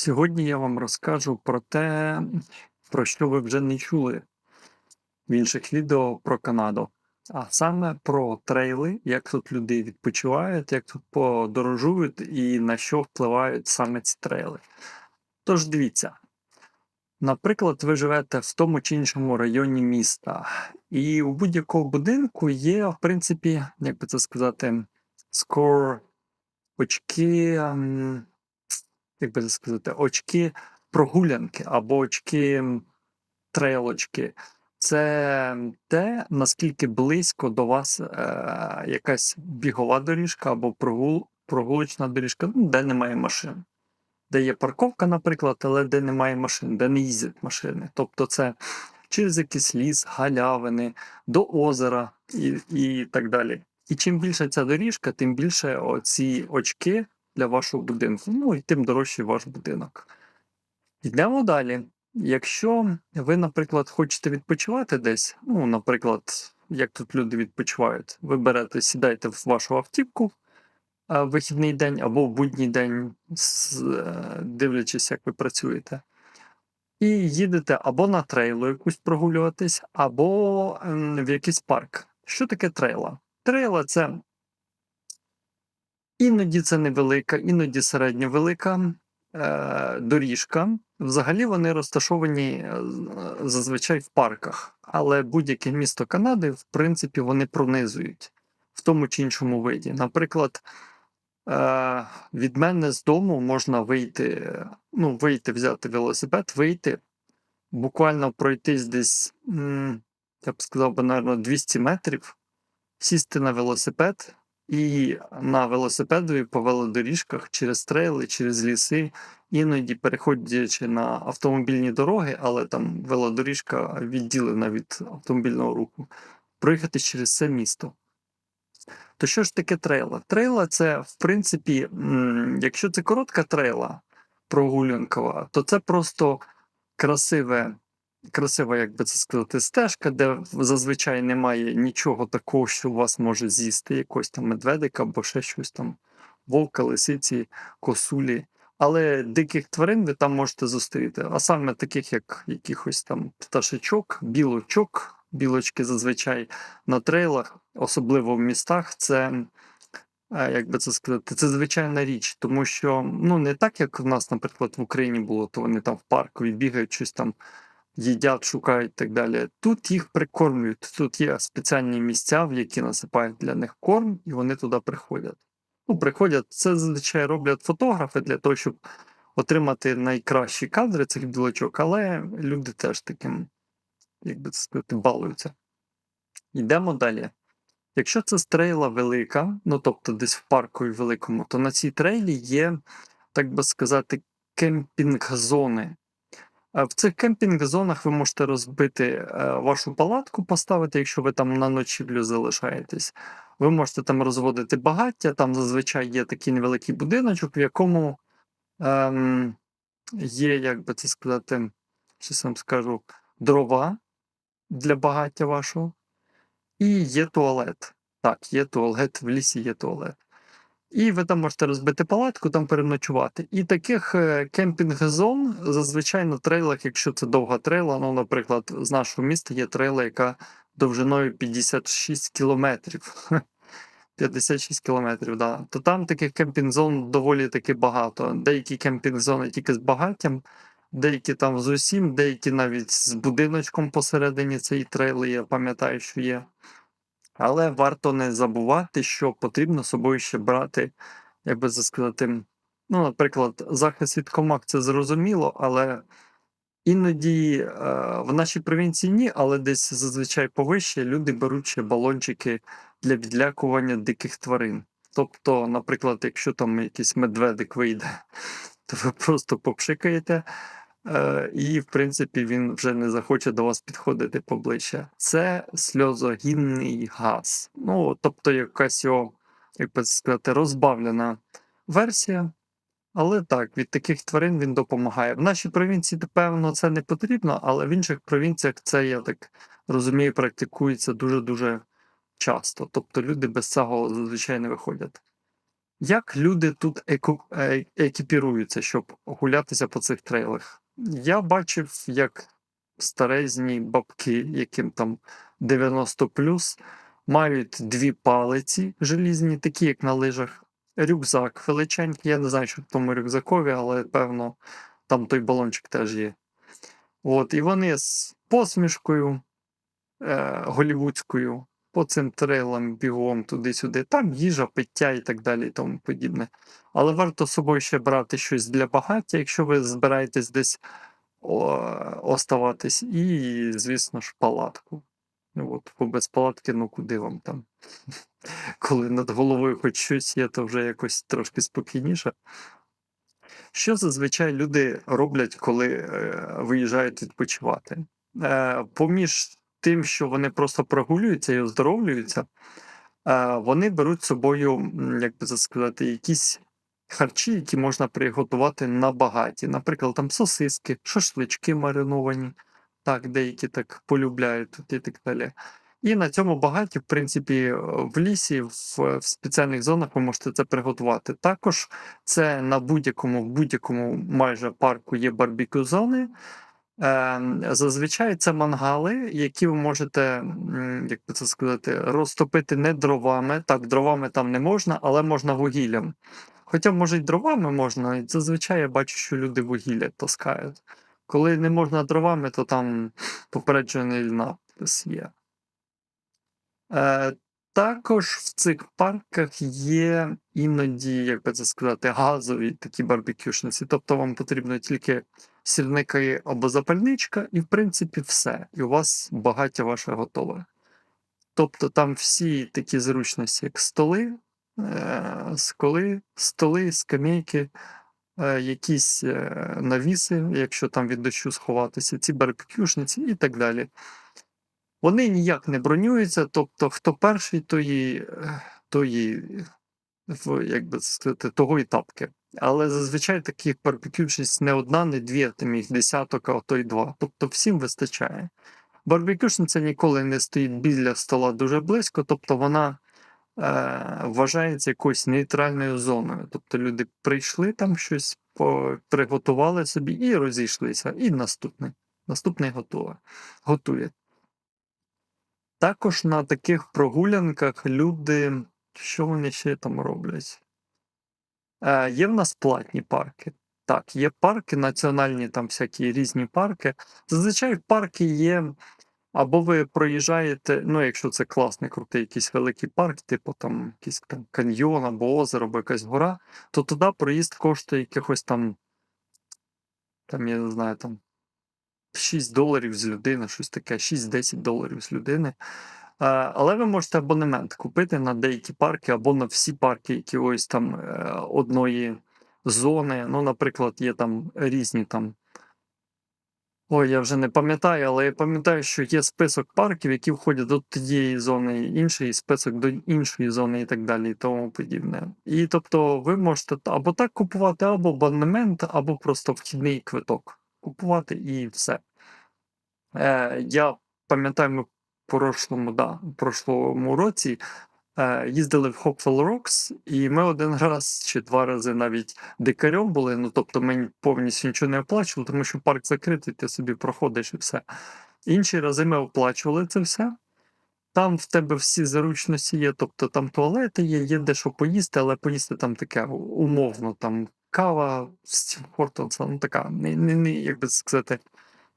Сьогодні я вам розкажу про те, про що ви вже не чули в інших відео про Канаду. А саме про трейли, як тут люди відпочивають, як тут подорожують і на що впливають саме ці трейли. Тож дивіться, наприклад, ви живете в тому чи іншому районі міста, і у будь-якого будинку є, в принципі, як би це сказати, скор очки. Як би сказати, очки прогулянки або очки трейлочки. Це те, наскільки близько до вас е, якась бігова доріжка або прогул, прогулочна доріжка, ну, де немає машин. Де є парковка, наприклад, але де немає машин, де не їздять машини. Тобто це через якийсь ліс, галявини, до озера і, і так далі. І чим більше ця доріжка, тим більше оці очки для вашого будинку. Ну і тим дорожчий ваш будинок. Йдемо далі. Якщо ви, наприклад, хочете відпочивати десь, ну, наприклад, як тут люди відпочивають, ви берете, сідаєте в вашу автівку в вихідний день або в будній день, е, дивлячись, як ви працюєте, і їдете або на трейлу якусь прогулюватись, або в якийсь парк. Що таке трейла? Трейла це Іноді це невелика, іноді середньовелика е, доріжка. Взагалі вони розташовані е, зазвичай в парках, але будь-яке місто Канади, в принципі, вони пронизують в тому чи іншому виді. Наприклад, е, від мене з дому можна вийти, ну, вийти, взяти велосипед, вийти, буквально пройтись десь, я б сказав, би, напевно, 200 метрів, сісти на велосипед і на велосипедові по велодоріжках через трейли, через ліси, іноді переходячи на автомобільні дороги, але там велодоріжка відділена від автомобільного руху, проїхати через це місто. То що ж таке трейла? Трейла це, в принципі, якщо це коротка трейла прогулянкова, то це просто красиве красива, як би це сказати, стежка, де зазвичай немає нічого такого, що вас може з'їсти, якось там медведика або ще щось там, вовка, лисиці, косулі. Але диких тварин ви там можете зустріти, а саме таких, як якихось там пташечок, білочок, білочки зазвичай на трейлах, особливо в містах, це. е, Як би це сказати, це звичайна річ, тому що ну не так, як в нас, наприклад, в Україні було, то вони там в парку бігають, щось там їдять, шукають і так далі. Тут їх прикормлюють. Тут є спеціальні місця, в які насипають для них корм, і вони туди приходять. Ну, приходять, це зазвичай роблять фотографи для того, щоб отримати найкращі кадри цих білочок, але люди теж таким, як би це сказати, балуються. Йдемо далі. Якщо це стрейла велика, ну тобто десь в парку великому, то на цій трейлі є, так би сказати, кемпінг-зони. Е, В цих кемпінг-зонах ви можете розбити е, вашу палатку, поставити, якщо ви там на ночівлю залишаєтесь. Ви можете там розводити багаття, там зазвичай є такий невеликий будиночок, в якому ем, є, як би це сказати, що сам скажу, дрова для багаття вашого, і є туалет. Так, є туалет, в лісі є туалет. І ви там можете розбити палатку, там переночувати. І таких е, кемпінг-зон зазвичай на трейлах, якщо це довга трейла, ну, наприклад, з нашого міста є трейла, яка довжиною 56 кілометрів. 56 кілометрів, да. То там таких кемпінг-зон доволі таки багато. Деякі кемпінг-зони тільки з багаттям, деякі там з усім, деякі навіть з будиночком посередині цієї трейли, я пам'ятаю, що є. Але варто не забувати, що потрібно собою ще брати, як би це сказати, ну, наприклад, захист від комах це зрозуміло, але іноді е, в нашій провінції ні, але десь зазвичай повище люди беруть ще балончики для відлякування диких тварин. Тобто, наприклад, якщо там якийсь медведик вийде, то ви просто попшикаєте, і, в принципі, він вже не захоче до вас підходити поближче. Це сльозогінний газ. Ну, тобто, якась його, як би сказати, розбавлена версія. Але так, від таких тварин він допомагає. В нашій провінції, певно, це не потрібно, але в інших провінціях це, я так розумію, практикується дуже-дуже часто. Тобто люди без цього зазвичай не виходять. Як люди тут е екіпіруються, щоб гулятися по цих трейлах? Я бачив, як старезні бабки, яким там 90+, мають 2 палиці желізні, такі як на лижах, рюкзак величенький. Я не знаю, що в тому рюкзакові, але певно там той балончик теж є. От, і вони з посмішкою, е, голівудською по цим трейлам бігом туди-сюди. Там їжа, пиття і так далі і тому подібне. Але варто з собою ще брати щось для багаття, якщо ви збираєтесь десь оставатись, і, звісно ж, палатку. Ну, От, бо без палатки, ну куди вам там? Коли над головою хоч щось є, то вже якось трошки спокійніше. Що зазвичай люди роблять, коли е, виїжджають відпочивати? Е, поміж тим, що вони просто прогулюються і оздоровлюються, е, вони беруть з собою, як би це сказати, якісь харчі, які можна приготувати на багаті. Наприклад, там сосиски, шашлички мариновані, так, деякі так полюбляють і так далі. І на цьому багаті, в принципі, е, в лісі, в, в спеціальних зонах ви можете це приготувати. Також це на будь-якому, в будь-якому майже парку є барбекю зони. Е, зазвичай це мангали, які ви можете, як би це сказати, розтопити не дровами. Так, дровами там не можна, але можна вугіллям. Хоча, може, й дровами можна, і зазвичай я бачу, що люди вугілля таскають. Коли не можна дровами, то там попереджений напис є. Е, також в цих парках є іноді, як би це сказати, газові такі барбекюшниці. Тобто вам потрібно тільки сірники або запальничка, і в принципі все. І у вас багаття ваше готове. Тобто там всі такі зручності, як столи, е, сколи, столи, скамейки, е, якісь е, навіси, якщо там від дощу сховатися, ці барбекюшниці і так далі. Вони ніяк не бронюються, тобто хто перший, тої, е, тої, в- як сказати, того і тапки. Але зазвичай таких барбекюшниць не одна, не дві, а там їх десяток, а то й два. Тобто всім вистачає. Барбекюшниця ніколи не стоїть біля стола дуже близько, тобто вона е, вважається якоюсь нейтральною зоною. Тобто люди прийшли там щось, по, приготували собі і розійшлися. І наступний. Наступний готує. готує. Також на таких прогулянках люди, що вони ще там роблять? Е, є в нас платні парки. Так, є парки, національні там всякі різні парки. Зазвичай парки є, або ви проїжджаєте, ну, якщо це класний, крутий якийсь великий парк, типу там якийсь там каньйон або озеро, або якась гора, то туди проїзд коштує якихось там, там, я не знаю, там 6 доларів з людини, щось таке, 6-10 доларів з людини. Але ви можете абонемент купити на деякі парки або на всі парки якогось там е, одної зони. Ну, наприклад, є там різні там. Ой, я вже не пам'ятаю, але я пам'ятаю, що є список парків, які входять до тієї зони, інший список до іншої зони і так далі, і тому подібне. І тобто ви можете або так купувати, або абонемент, або просто вхідний квиток купувати і все. Е, я пам'ятаю, ми прошлому, да, прошлому році е, їздили в Hopwell Rocks, і ми один раз чи два рази навіть дикарем були. Ну тобто ми повністю нічого не оплачували, тому що парк закритий, ти собі проходиш і все. Інші рази ми оплачували це все. Там в тебе всі зручності є, тобто там туалети є, є де що поїсти, але поїсти там таке умовно, там кава з Хортонса, ну така, не, не, не, як би сказати,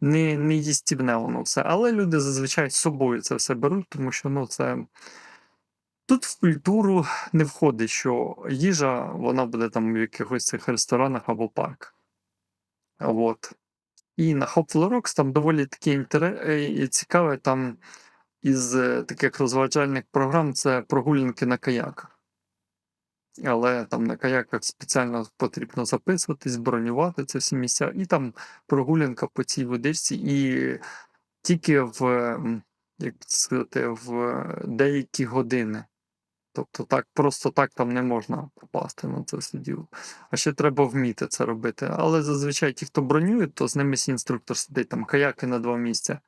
не, не їстівне воно все. Але люди зазвичай з собою це все беруть, тому що ну, це. Тут в культуру не входить, що їжа вона буде там в якихось цих ресторанах або парках. От. І на Hopwell Rocks там доволі таке інтере... е, цікаве там із е, таких розважальних програм це прогулянки на каяках. Але там на каяках спеціально потрібно записуватись, бронювати це всі місця, і там прогулянка по цій водичці, і тільки в, як сказати, в деякі години. Тобто так, просто так там не можна попасти на це все діло. А ще треба вміти це робити. Але зазвичай ті, хто бронює, то з ними інструктор сидить, там каяки на два місця.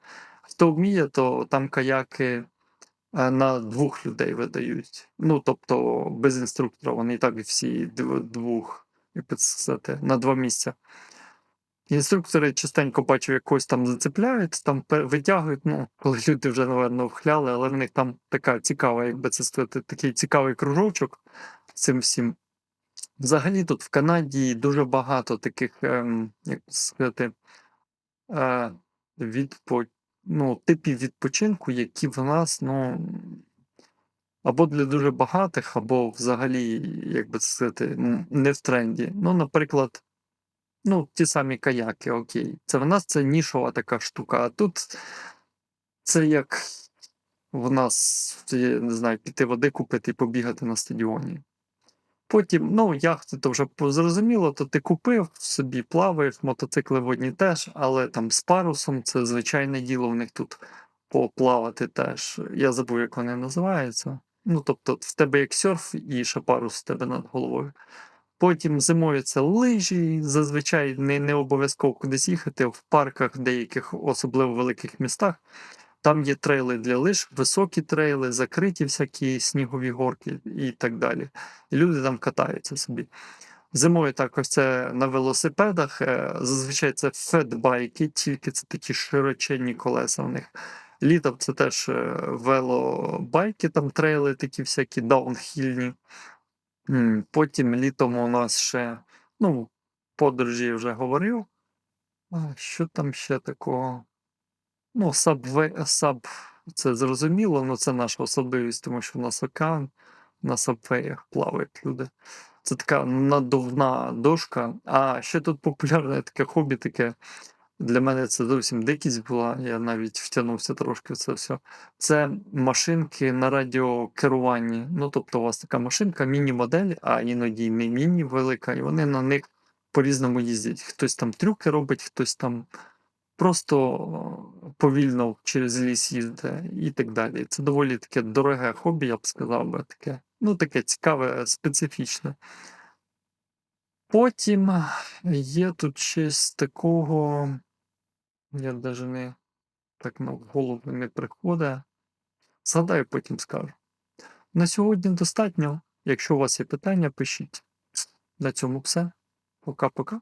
Хто вміє, то там каяки на двох людей видають. Ну, тобто, без інструктора вони і так всі двох, як би на два місця. Інструктори частенько бачу, якось там зацепляють, там витягують, ну, коли люди вже, напевно, вхляли, але в них там така цікава, якби це сказати, такий цікавий кружочок цим всім. Взагалі тут в Канаді дуже багато таких, ем, як сказати, е, відпо... ну, типів відпочинку, які в нас, ну, або для дуже багатих, або взагалі, як би це сказати, не в тренді. Ну, наприклад, ну, ті самі каяки, окей. Це в нас це нішова така штука, а тут це як в нас, не знаю, піти води купити і побігати на стадіоні. Потім, ну, яхти то вже зрозуміло, то ти купив собі, плаваєш, мотоцикли водні теж, але там з парусом це звичайне діло в них тут поплавати теж. Я забув, як вони називаються. Ну, тобто, в тебе як серф і ще парус в тебе над головою. Потім зимою це лижі, зазвичай не, не обов'язково кудись їхати в парках, деяких, особливо великих містах. Там є трейли для лиж, високі трейли, закриті всякі снігові горки і так далі. І люди там катаються собі. Зимою також це на велосипедах. е, Зазвичай це фетбайки, тільки це такі широченні колеса в них. Літом це теж е, велобайки, там трейли такі всякі даунхільні. Потім літом у нас ще, ну, подорожі вже говорив. А що там ще такого? Ну, сабве, саб, це зрозуміло, але це наша особливість, тому що в нас океан, на сабвеях плавають люди. Це така надувна дошка. А ще тут популярне таке хобі, таке. Для мене це зовсім дикість була, я навіть втягнувся трошки в це все. Це машинки на радіокеруванні. Ну, тобто, у вас така машинка, міні-модель, а іноді не міні велика, і вони на них по-різному їздять. Хтось там трюки робить, хтось там просто повільно через ліс їздить і так далі. Це доволі таке дороге хобі, я б сказав би таке. Ну, таке цікаве, специфічне. Потім є тут щось такого, я навіть не так на голову не приходить. Згадаю, потім скажу. На сьогодні достатньо. Якщо у вас є питання, пишіть. На цьому все. Пока-пока.